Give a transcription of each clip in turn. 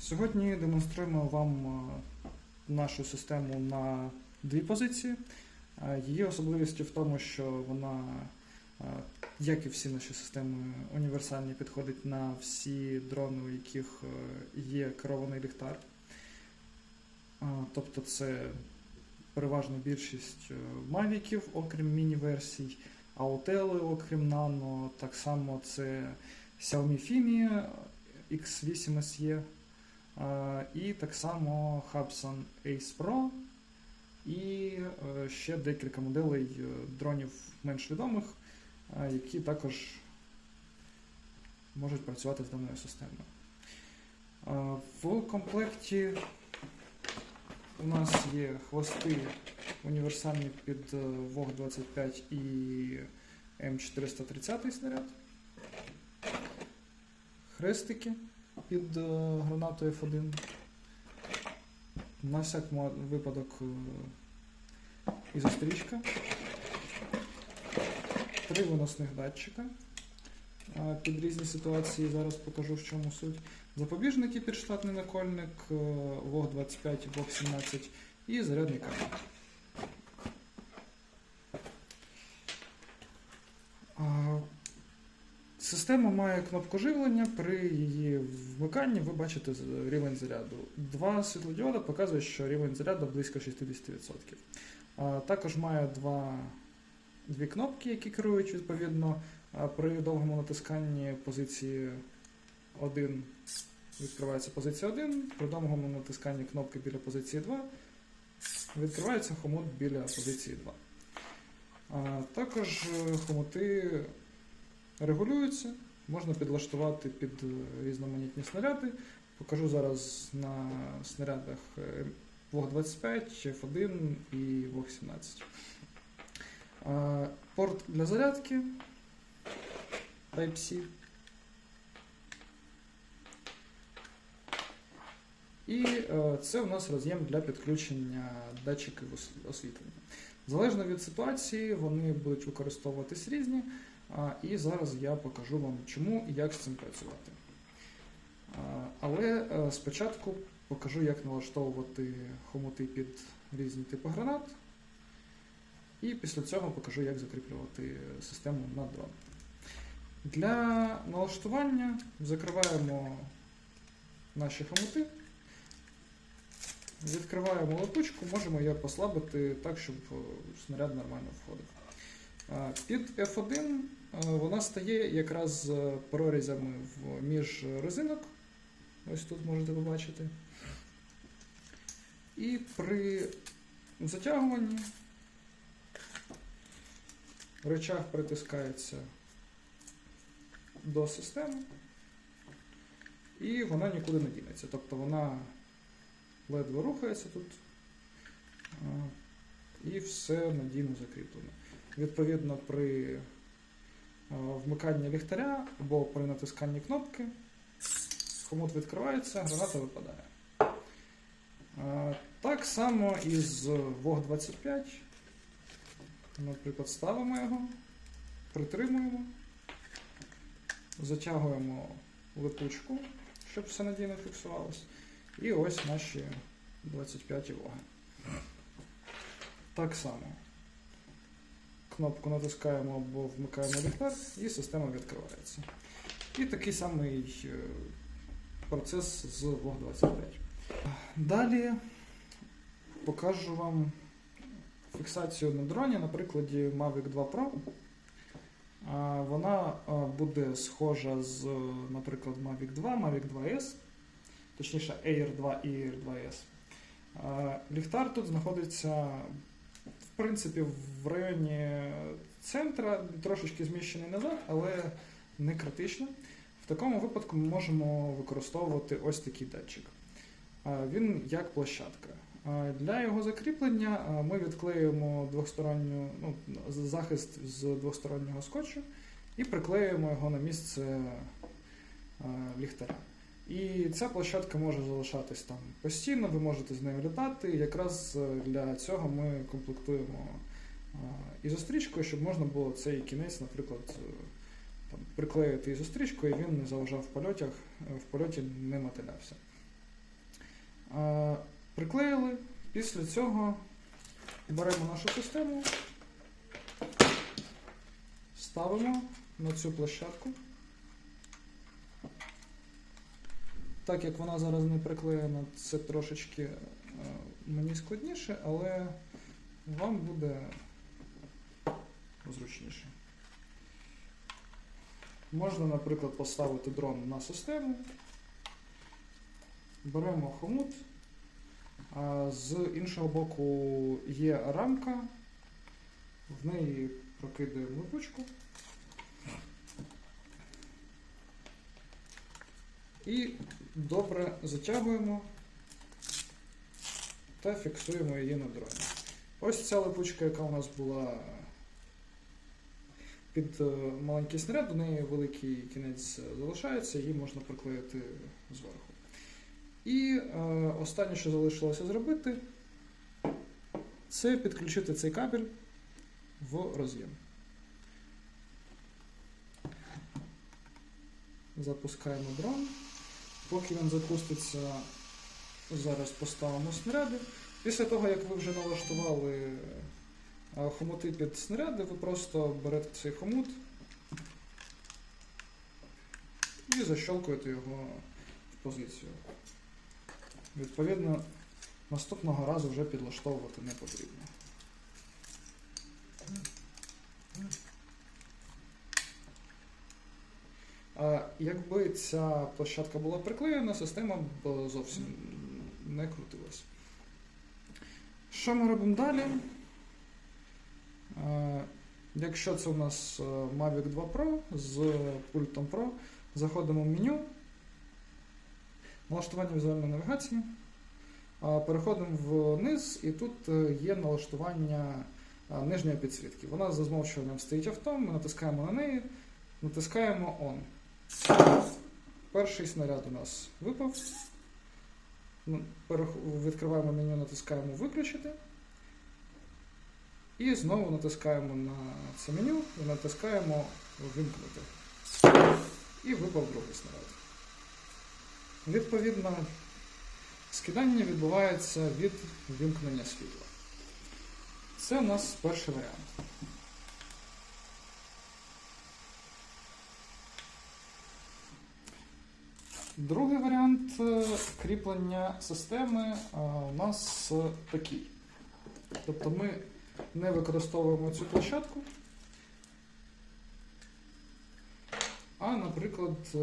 Сьогодні демонструємо вам е, нашу систему на дві позиції. Е, Її особливістю в тому, що вона, е, як і всі наші системи, універсальні підходить на всі дрони, у яких є керований ліхтар. Тобто це переважна більшість мавіків, окрім міні-версій, аутели, окрім нано, так само це Xiaomi Fimi X8 SE, е, і так само Hubsan Ace Pro, і е, ще декілька моделей е, дронів менш відомих, е, які також можуть працювати з даною системою. Е, В комплекті у нас є хвости універсальні під е, VOG 25 і М430 снаряд. Хрестики під е, гранату F1. На всяк випадок е, ізострічка. Три виносних датчика е, під різні ситуації. Зараз покажу в чому суть. Запобіжники під штатний накольник, е, VOG 25 і VOG 17 і зарядний кабель. Система має кнопку живлення. При її вмиканні ви бачите рівень заряду. Два світлодіода показують, що рівень заряду близько 60%. А, Також має два, дві кнопки, які керують відповідно при довгому натисканні позиції 1 відкривається позиція 1, при довгому натисканні кнопки біля позиції 2 відкривається хомут біля позиції 2. А, Також е, хомути регулюються, можна підлаштувати під е, різноманітні снаряди. Покажу зараз на снарядах е, VOG 25, F1 і VOG 17. Порт для зарядки Type-C. І е, це у нас роз'єм для підключення датчиків освітлення. Залежно від ситуації, вони будуть використовуватись різні. І зараз я покажу вам, чому і як з цим працювати. Але е, спочатку покажу, як налаштовувати хомути під різні типи гранат. І після цього покажу, як закріплювати систему на дрон. Для налаштування закриваємо наші хомути. Відкриваємо липучку, можемо її послабити так, щоб е, снаряд нормально входив. Під F1 е, вона стає якраз з прорізями між резинок. Ось тут можете побачити. І при затягуванні речах притискається до системи, і вона нікуди не дінеться. Тобто вона ледве рухається тут. І все надійно закріплено. Відповідно, при вмиканні ліхтаря або при натисканні кнопки хомут відкривається, граната випадає. Так само і з VOG 25. Наприклад, ставимо його, притримуємо, затягуємо липучку, щоб все надійно фіксувалося. І ось наші 25 ваги. Так само. Кнопку натискаємо або вмикаємо ліхтар, і система відкривається. І такий самий е, процес з VOG 25. Далі покажу вам фіксацію на дроні на прикладі Mavic 2 Pro. Вона буде схожа з, наприклад, Mavic 2, Mavic 2S, точніше Air 2 і Air 2S. Ліхтар тут знаходиться, в принципі, в районі центра, трошечки зміщений назад, але не критично. В такому випадку ми можемо використовувати ось такий датчик. Він як площадка. Для його закріплення ми відклеюємо двосторонню, ну, захист з двостороннього скотчу і приклеюємо його на місце ліхтаря. І ця площадка може залишатись там постійно, ви можете з нею літати. Якраз е, для цього ми комплектуємо а, ізострічкою, щоб можна було цей кінець, наприклад, е, там, приклеїти ізострічкою, і він не заважав в польотах, е, в польоті не мотилявся. Е, Приклеїли. Після цього беремо нашу систему, ставимо на цю площадку. Так як вона зараз не приклеєна, це трошечки е, мені складніше, але вам буде зручніше. Можна, наприклад, поставити дрон на систему. Беремо хомут. А з іншого боку є рамка, в неї прокидаємо липучку. І добре затягуємо та фіксуємо її на дроні. Ось ця липучка, яка у нас була під е, маленький снаряд, до неї великий кінець залишається, її можна приклеїти зверху. І е, останнє, що залишилося зробити, це підключити цей кабель в роз'єм. Запускаємо дрон. Поки він запуститься, зараз поставимо снаряди. Після того, як ви вже налаштували е, хомути під снаряди, ви просто берете цей хомут і защелкуєте його в позицію. Відповідно, наступного разу вже підлаштовувати не потрібно. А якби ця площадка була приклеєна, система б зовсім не крутилась. Що ми робимо далі? Е, Якщо це у нас е, Mavic 2 Pro з пультом Pro, заходимо в меню, налаштування візуальної навігації, переходимо вниз, і тут е, є налаштування нижньої підсвітки. Вона за змовчуванням стоїть авто, ми натискаємо на неї, натискаємо On. Перший снаряд у нас випав. Відкриваємо меню, натискаємо Виключити. І знову натискаємо на це меню і натискаємо Вимкнути. І випав другий снаряд. Відповідно, скидання відбувається від вимкнення світла. Це у нас перший варіант. Другий варіант е, кріплення системи е, у нас такий. Тобто ми не використовуємо цю площадку, а, наприклад, е,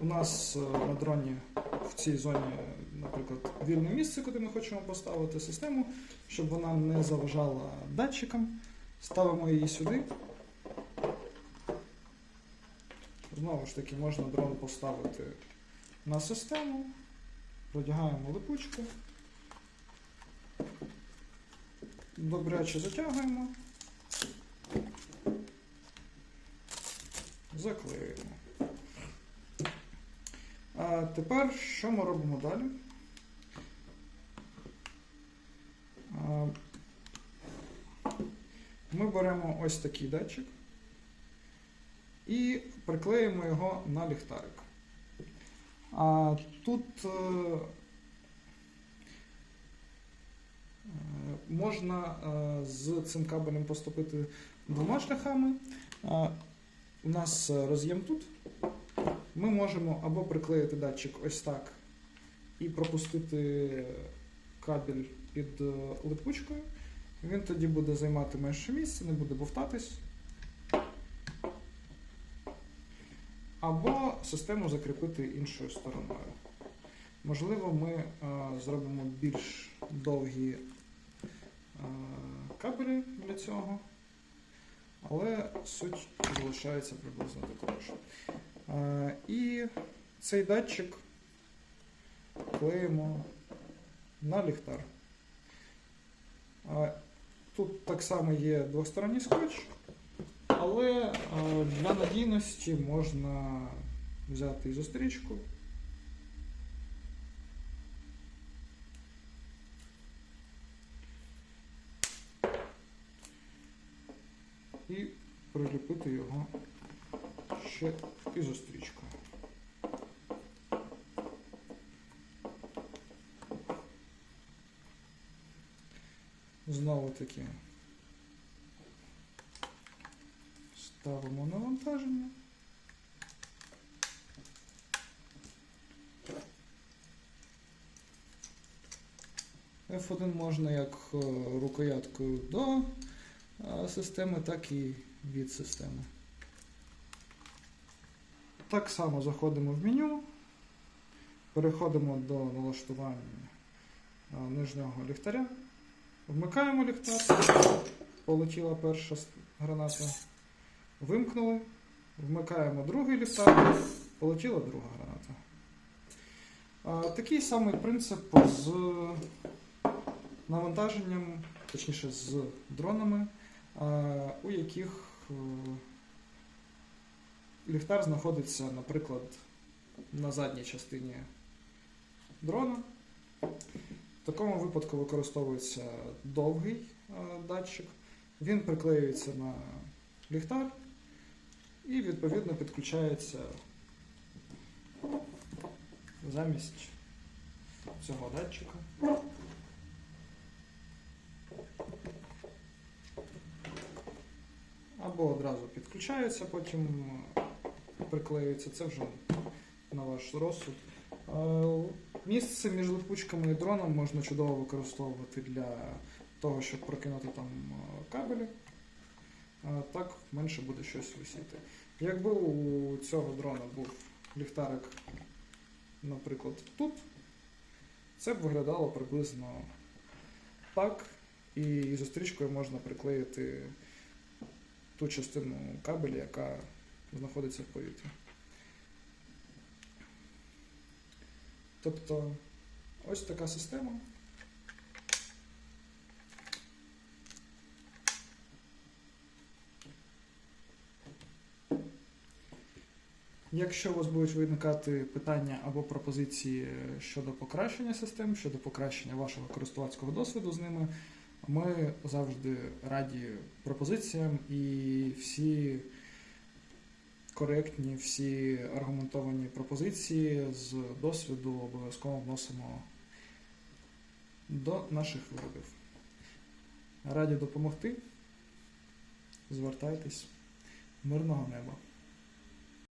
у нас на дроні в цій зоні, наприклад, вільне місце, куди ми хочемо поставити систему, щоб вона не заважала датчикам. Ставимо її сюди. Знову ж таки, можна дрон поставити на систему, продягаємо липучку, добряче затягуємо, заклеюємо. А тепер що ми робимо далі? Ми беремо ось такий датчик і приклеїмо його на ліхтарик. А тут е, е, можна е, з цим кабелем поступити двома шляхами. У нас роз'єм тут. Ми можемо або приклеїти датчик ось так і пропустити кабель під липучкою. Він тоді буде займати менше місця, не буде бовтатись. Або систему закріпити іншою стороною. Можливо, ми е, зробимо більш довгі е, кабелі для цього, але суть залишається приблизно такою ж. Е, і цей датчик клеїмо на ліхтар. Тут так само є двосторонній скотч, але е, для надійності можна взяти і зустрічку. І приліпити його ще і зустрічкою. Знову таки. Ставимо навантаження. F1 можна як е, рукояткою до е, системи, так і від системи. Так само заходимо в меню, переходимо до налаштування е, нижнього ліхтаря, вмикаємо ліхтар, полетіла перша граната, вимкнули, вмикаємо другий ліхтар, полетіла друга граната. Такий самий принцип з навантаженням, точніше з дронами, у яких е, ліхтар знаходиться, наприклад, на задній частині дрона. В такому випадку використовується довгий е, датчик, він приклеюється на ліхтар і відповідно підключається замість цього датчика. Або одразу підключається, потім приклеюється. Це вже на ваш розсуд. Е, Місце між липучками і дроном можна чудово використовувати для того, щоб прокинути там е, кабелі. Так менше буде щось висіти. Якби у цього дрона був ліхтарик, наприклад, тут, це б виглядало приблизно так. І зі стрічкою можна приклеїти ту частину кабеля, яка знаходиться в повітрі. Тобто ось така система. Якщо у вас будуть виникати питання або пропозиції щодо покращення систем, щодо покращення вашого користувацького досвіду з ними, ми завжди раді пропозиціям і всі коректні, всі аргументовані пропозиції з досвіду обов'язково вносимо до наших виробів. Раді допомогти. Звертайтесь. Мирного неба!